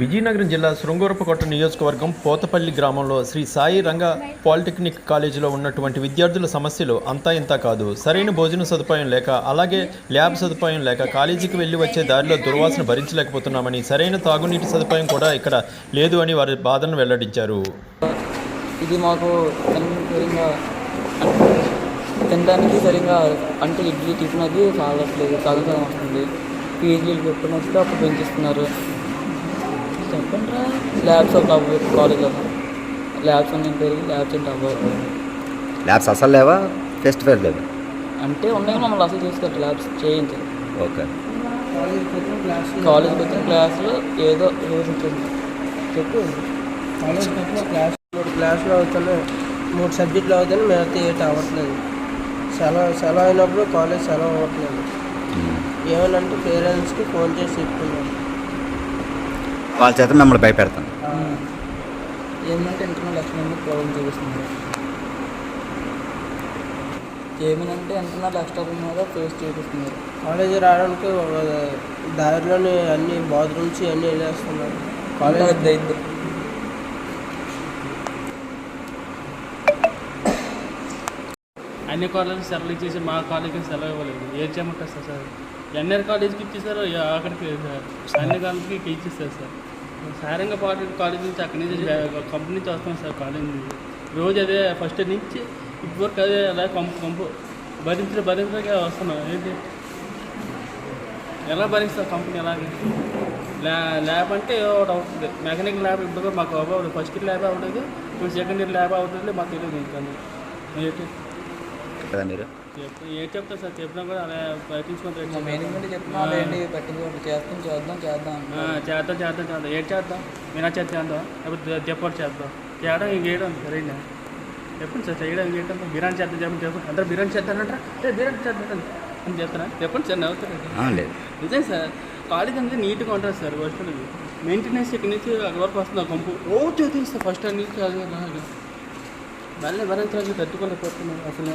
విజయనగరం జిల్లా శృంగవరపుకోట నియోజకవర్గం పోతపల్లి గ్రామంలో శ్రీ సాయి రంగ పాలిటెక్నిక్ కాలేజీలో ఉన్నటువంటి విద్యార్థుల సమస్యలు అంతా ఇంత కాదు. సరైన భోజన సదుపాయం లేక అలాగే ల్యాబ్ సదుపాయం లేక కాలేజీకి వెళ్ళి వచ్చే దారిలో దుర్వాసన భరించలేకపోతున్నామని సరైన తాగునీటి సదుపాయం కూడా ఇక్కడ లేదు అని వారి బాధను వెల్లడించారు. ఇది మాకు సరిగ్గా తినడానికి సరిగ్గా అంటే ఇడ్లీ టిఫిన్ అది చాలా తాగుతూ వస్తుంది. పీజీలు పెట్టుకుని వస్తే అప్పుడు పెంచిస్తున్నారు. చెప్పండి ల్యాబ్స్ ఒక కాలేజ్లో ల్యాబ్స్ అన్నీ పెరిగి ల్యాబ్స్ అంటే అవ్వదు ల్యాబ్స్ అసలు లేవా? ఫేస్ టు ఫేస్ లేవా అంటే ఉన్నాయి మమ్మల్ని అసలు తీసుకెళ్ళి ల్యాబ్స్ చేయించారు. ఓకే. కాలేజ్కి వచ్చిన క్లాసులు ఏదో రోజు ఉంటుంది చెప్పు. కాలేజ్కి వచ్చిన క్లాస్ మూడు క్లాసులు అవుతున్నాయి మూడు సబ్జెక్టులు అవుతాయి మిగతా ఏటి అవ్వట్లేదు. సెలవు సెలవు అయినప్పుడు కాలేజ్ సెలవు అవ్వట్లేదు. ఏమనంటే పేరెంట్స్కి ఫోన్ చేసి చెప్తున్నారు వాళ్ళ చేత మిమ్మల్ని భయపెడతాను ఏమంటే ఇంటర్నల్ ప్రాబ్లం చూపిస్తున్నారు ఏమనంటే ఇంటర్నల్ ఎక్స్టర్నల్ మీద ఫేస్ చూపిస్తున్నారు కాలేజీ రావడానికి దారిలోని అన్ని బాత్రూమ్స్ అన్నీ వెళ్ళేస్తున్నారు. కాలేజ్ కాలేజ్ దైద్యం అన్ని కాలేజీలు సెలవు ఇచ్చేసి మా కాలేజీకి సెలవు ఇవ్వలేదు. ఏం చేయమంటారు సార్? సార్ ఎన్ఆర్ కాలేజీకి ఇచ్చేసారు అక్కడికి సార్ అన్ని కాలేజీకి ఇచ్చేస్తారు సార్. సారంగా పాటు కాలేజ్ నుంచి అక్కడి నుంచి కంపెనీ నుంచి వస్తాం సార్ కాలేజ్ నుంచి. రోజు అదే ఫస్ట్ నుంచి ఇప్పటివరకు అదే అలా కంపు కంపు భరించిన భరించగా వస్తున్నాం. ఏంటి? ఎలా భరిస్తారు కంపెనీ ఎలాగే ల్యా ల్యాబ్ అంటే ఏదో ఒకటి అవుతుంది. మెకానిక్ ల్యాబ్ ఇప్పుడు మాకు అవ్వదు ఫస్ట్ ఇయర్ ల్యాబ్ అవ్వలేదు. సెకండ్ ఇయర్ ల్యాబ్ అవుతుంది మాకు తెలియదు ఇంకా. ఏంటి? ఏం చెప్తా సార్ చెప్పినా కూడా అలా పట్టించుకుంటారు మేనేజ్మెంట్ అదేంటి పట్టించుకోండి చేస్తాం చేద్దాం చేద్దాం. చేద్దాం చేద్దాం చేద్దాం. ఏం చేద్దాం? మీనా చేత చేద్దాం? లేకపోతే చెప్పడు చేద్దాం. చేయడం? ఇంకేయడం సరేనా? చెప్పండి సార్ చేయడం ఇంకేయడం బిర్యానీ చేద్దాం చెప్పండి చెప్పండి. అందరూ బిర్యానీ చేద్దానంటారా బిర్యానీ చేద్దాం అని చెప్తారా? చెప్పండి సార్ నవ్వుతారు ఆ, లేదు. నిజం సార్. కాలేజ్ అనేది నీట్గా ఉంటుంది సార్ వర్షాలు మెయింటెనెన్స్ ఇక్కడి నుంచి అక్కడ వరకు వస్తుంది ఆ కంపు? రోజు తీస్తా ఫస్ట్ టైం నుంచి అది అలాగా మళ్ళీ భరించడానికి తట్టుకోలేకపోతున్నాను అసలు.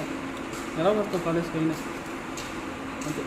ఎలా వస్తాం కాలేజ్కి అయినా అంతే